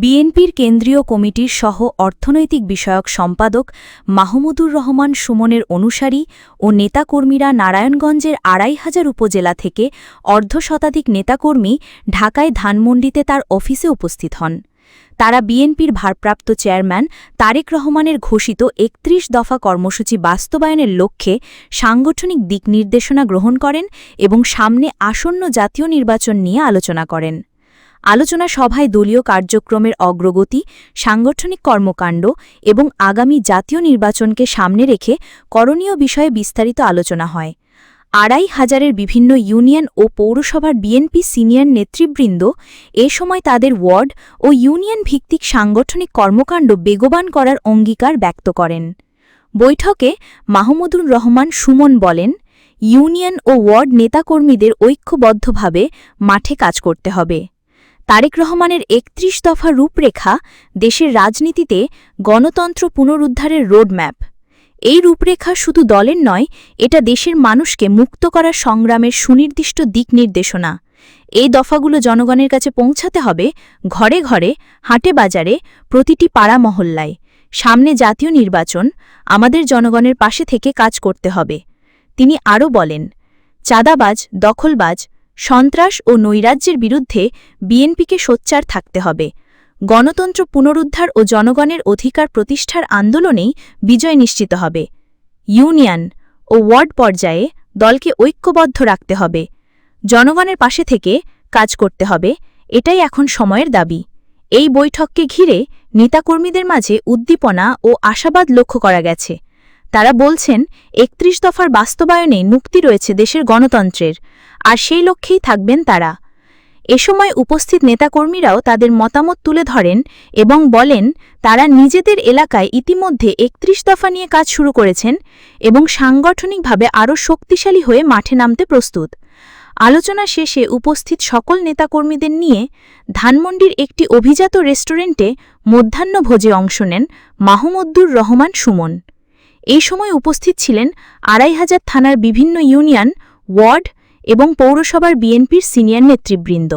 বিএনপির কেন্দ্রীয় কমিটির সহ অর্থনৈতিক বিষয়ক সম্পাদক মাহমুদুর রহমান সুমনের অনুসারী ও নেতাকর্মীরা নারায়ণগঞ্জের আড়াই হাজার উপজেলা থেকে অর্ধশতাধিক নেতাকর্মী ঢাকায় ধানমন্ডিতে তার অফিসে উপস্থিত হন। তারা বিএনপির ভারপ্রাপ্ত চেয়ারম্যান তারেক রহমানের ঘোষিত একত্রিশ দফা কর্মসূচি বাস্তবায়নের লক্ষ্যে সাংগঠনিক দিক নির্দেশনা গ্রহণ করেন এবং সামনে আসন্ন জাতীয় নির্বাচন নিয়ে আলোচনা করেন। আলোচনা সভায় দলীয় কার্যক্রমের অগ্রগতি, সাংগঠনিক কর্মকাণ্ড এবং আগামী জাতীয় নির্বাচনকে সামনে রেখে করণীয় বিষয়ে বিস্তারিত আলোচনা হয়। আড়াই হাজারের বিভিন্ন ইউনিয়ন ও পৌরসভার বিএনপি সিনিয়র নেতৃবৃন্দ এ সময় তাদের ওয়ার্ড ও ইউনিয়ন ভিত্তিক সাংগঠনিক কর্মকাণ্ড বেগবান করার অঙ্গীকার ব্যক্ত করেন। বৈঠকে মাহমুদুর রহমান সুমন বলেন, ইউনিয়ন ও ওয়ার্ড নেতাকর্মীদের ঐক্যবদ্ধভাবে মাঠে কাজ করতে হবে। তারেক রহমানের একত্রিশ দফা রূপরেখা দেশের রাজনীতিতে গণতন্ত্র পুনরুদ্ধারের রোডম্যাপ। এই রূপরেখা শুধু দলের নয়, এটা দেশের মানুষকে মুক্ত করার সংগ্রামের সুনির্দিষ্ট দিক নির্দেশনা। এই দফাগুলো জনগণের কাছে পৌঁছাতে হবে ঘরে ঘরে, হাটে বাজারে, প্রতিটি পাড়া মহল্লায়। সামনে জাতীয় নির্বাচন, আমাদের জনগণের পাশে থেকে কাজ করতে হবে। তিনি আরও বলেন, চাঁদাবাজ, দখলবাজ সন্ত্রাস ও নৈরাজ্যের বিরুদ্ধে বিএনপিকে সোচ্চার থাকতে হবে। গণতন্ত্র পুনরুদ্ধার ও জনগণের অধিকার প্রতিষ্ঠার আন্দোলনেই বিজয় নিশ্চিত হবে। ইউনিয়ন ও ওয়ার্ড পর্যায়ে দলকে ঐক্যবদ্ধ রাখতে হবে। জনগণের পাশে থেকে কাজ করতে হবে, এটাই এখন সময়ের দাবি। এই বৈঠককে ঘিরে নেতাকর্মীদের মাঝে উদ্দীপনা ও আশাবাদ লক্ষ্য করা গেছে। তারা বলছেন, একত্রিশ দফার বাস্তবায়নে মুক্তি রয়েছে দেশের গণতন্ত্রের। আর সেই লক্ষ্যেই থাকবেন তারা। এ সময় উপস্থিত নেতাকর্মীরাও তাদের মতামত তুলে ধরেন এবং বলেন, তারা নিজেদের এলাকায় ইতিমধ্যে একত্রিশ দফা নিয়ে কাজ শুরু করেছেন এবং সাংগঠনিকভাবে আরও শক্তিশালী হয়ে মাঠে নামতে প্রস্তুত। আলোচনা শেষে উপস্থিত সকল নেতাকর্মীদের নিয়ে ধানমন্ডির একটি অভিজাত রেস্টুরেন্টে মধ্যাহ্নভোজে অংশ নেন মাহমুদুর রহমান সুমন। এই সময় উপস্থিত ছিলেন আড়াই হাজার থানার বিভিন্ন ইউনিয়ন, ওয়ার্ড এবং পৌরসভার বিএনপির সিনিয়র নেতৃবৃন্দ।